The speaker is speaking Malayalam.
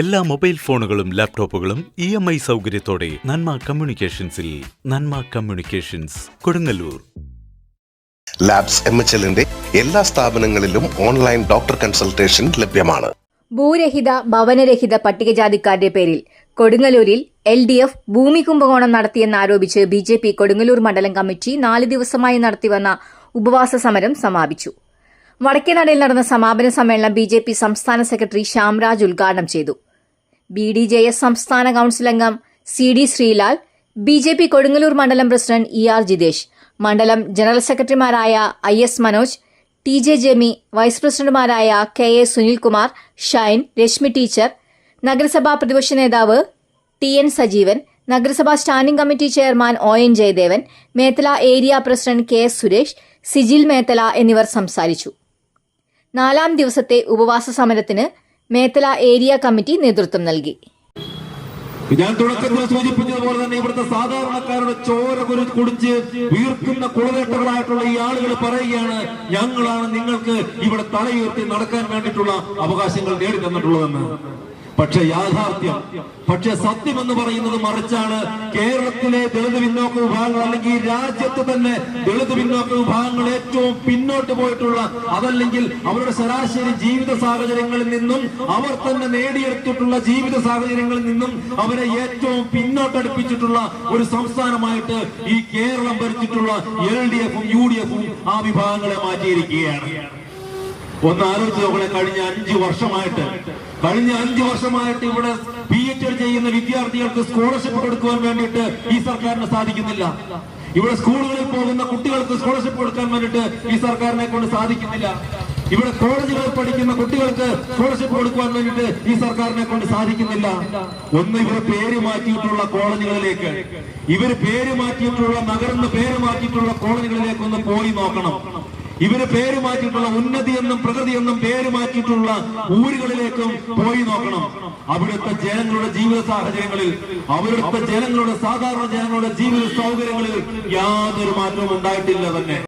എല്ലാ മൊബൈൽ ഫോണുകളും ലാപ്ടോപ്പുകളും ഇ എം ഐ സൗകര്യത്തോടെ Nanma കമ്മ്യൂണിക്കേഷൻസിൽ Nanma communications Kodungallur. Labs M H എല്ലിന്റെ എല്ലാ സ്ഥാപനങ്ങളിലും ഓൺലൈൻ ഡോക്ടർ കൺസൾട്ടേഷൻ ലഭ്യമാണ്. ഭൂരഹിത ഭവനരഹിത പട്ടികജാതിക്കാരുടെ പേരിൽ കൊടുങ്ങല്ലൂരിൽ എൽ ഡി എഫ് ഭൂമി കുംഭകോണം നടത്തിയെന്നാരോപിച്ച് ബി ജെ പി കൊടുങ്ങല്ലൂർ മണ്ഡലം കമ്മിറ്റി നാല് ദിവസമായി നടത്തിവന്ന ഉപവാസ സമരം സമാപിച്ചു. വടക്കേനടയിൽ നടന്ന സമാപന സമ്മേളനം ബി ജെ പി സംസ്ഥാന സെക്രട്ടറി ശ്യാംരാജ് ഉദ്ഘാടനം ചെയ്തു. ബി ഡി ജെ എസ് സംസ്ഥാന കൗൺസിൽ അംഗം C D Sreelal B J P Kodungallur മണ്ഡലം പ്രസിഡന്റ് ഇ ആർ ജിതേഷ് മണ്ഡലം ജനറൽ സെക്രട്ടറിമാരായ I S Manoj T J Jemi vice പ്രസിഡന്റുമാരായ K A Sunilkumar Shine Reshmi teacher നഗരസഭാ പ്രതിപക്ഷ നേതാവ് ടി എൻ സജീവൻ നഗരസഭാ standing committee chairman O N Jayadevan Methala area president K S Suresh Sijil Methala എന്നിവർ സംസാരിച്ചു. നാലാം ദിവസത്തെ ഉപവാസ സമരത്തിന് മേത്തല ഏരിയ കമ്മിറ്റി നേതൃത്വം നൽകി. ഞാൻ തുടക്കത്തിൽ സൂചിപ്പിച്ചതുപോലെ തന്നെ ഇവിടുത്തെ സാധാരണക്കാരുടെ ചോര കുരു കുടിച്ച് വീർക്കുന്ന കുളവേട്ടകളായിട്ടുള്ള ഈ ആളുകൾ പറയുകയാണ് ഞങ്ങളാണ് നിങ്ങൾക്ക് ഇവിടെ തലയുയർത്തി നടക്കാൻ വേണ്ടിയിട്ടുള്ള അവകാശങ്ങൾ നേടിത്തന്നിട്ടുള്ളതെന്ന്. പക്ഷെ യാഥാർത്ഥ്യം പക്ഷെ സത്യം എന്ന് പറയുന്നത് മറിച്ചാണ് കേരളത്തിലെ ദളിത് പിന്നോക്ക വിഭാഗങ്ങൾ അല്ലെങ്കിൽ രാജ്യത്ത് തന്നെ ദളിത് പിന്നോക്ക വിഭാഗങ്ങൾ ഏറ്റവും പിന്നോട്ട് പോയിട്ടുള്ള അതല്ലെങ്കിൽ അവരുടെ ശരാശരി ജീവിത സാഹചര്യങ്ങളിൽ നിന്നും അവർ തന്നെ നേടിയെടുത്തിട്ടുള്ള ജീവിത സാഹചര്യങ്ങളിൽ നിന്നും അവരെ ഏറ്റവും പിന്നോട്ടടുപ്പിച്ചിട്ടുള്ള ഒരു സംസ്ഥാനമായിട്ട് ഈ കേരളം ഭരിച്ചിട്ടുള്ള എൽ ഡി എഫും യു ഡി എഫും ആ വിഭാഗങ്ങളെ മാറ്റിയിരിക്കുകയാണ്. ഒന്ന് ആലോചിച്ച് നോക്കണേ കഴിഞ്ഞ അഞ്ചു വർഷമായിട്ട് കഴിഞ്ഞ അഞ്ചു വർഷമായിട്ട് ഇവിടെ പി എച്ച് ഡി ചെയ്യുന്ന വിദ്യാർത്ഥികൾക്ക് സ്കോളർഷിപ്പ് കൊടുക്കുവാൻ വേണ്ടിയിട്ട് ഈ സർക്കാരിന് സാധിക്കുന്നില്ല. ഇവിടെ സ്കൂളുകളിൽ പോകുന്ന കുട്ടികൾക്ക് സ്കോളർഷിപ്പ് കൊടുക്കാൻ വേണ്ടിയിട്ട് ഈ സർക്കാരിനെ കൊണ്ട് സാധിക്കുന്നില്ല. ഇവിടെ കോളേജുകളിൽ പഠിക്കുന്ന കുട്ടികൾക്ക് സ്കോളർഷിപ്പ് കൊടുക്കുവാൻ വേണ്ടിയിട്ട് ഈ സർക്കാരിനെ കൊണ്ട് സാധിക്കുന്നില്ല. ഒന്ന് ഇവർ പേര് മാറ്റിയിട്ടുള്ള കോളേജുകളിലേക്ക് ഇവർ പേര് മാറ്റിയിട്ടുള്ള നഗരം പേര് മാറ്റിയിട്ടുള്ള കോളേജുകളിലേക്ക് ഒന്ന് പോയി നോക്കണം. ഇവർ പേര് മാറ്റിയിട്ടുള്ള ഉന്നതി എന്നും പ്രകൃതി എന്നും പേര് മാറ്റിയിട്ടുള്ള ഊരുകളിലേക്കും പോയി നോക്കണം. അവിടുത്തെ ജനങ്ങളുടെ ജീവിത സാഹചര്യങ്ങളിൽ അവിടുത്തെ ജനങ്ങളുടെ സാധാരണ ജനങ്ങളുടെ ജീവിത സൗകര്യങ്ങളിൽ യാതൊരു മാറ്റവും ഉണ്ടായിട്ടില്ല തന്നെ.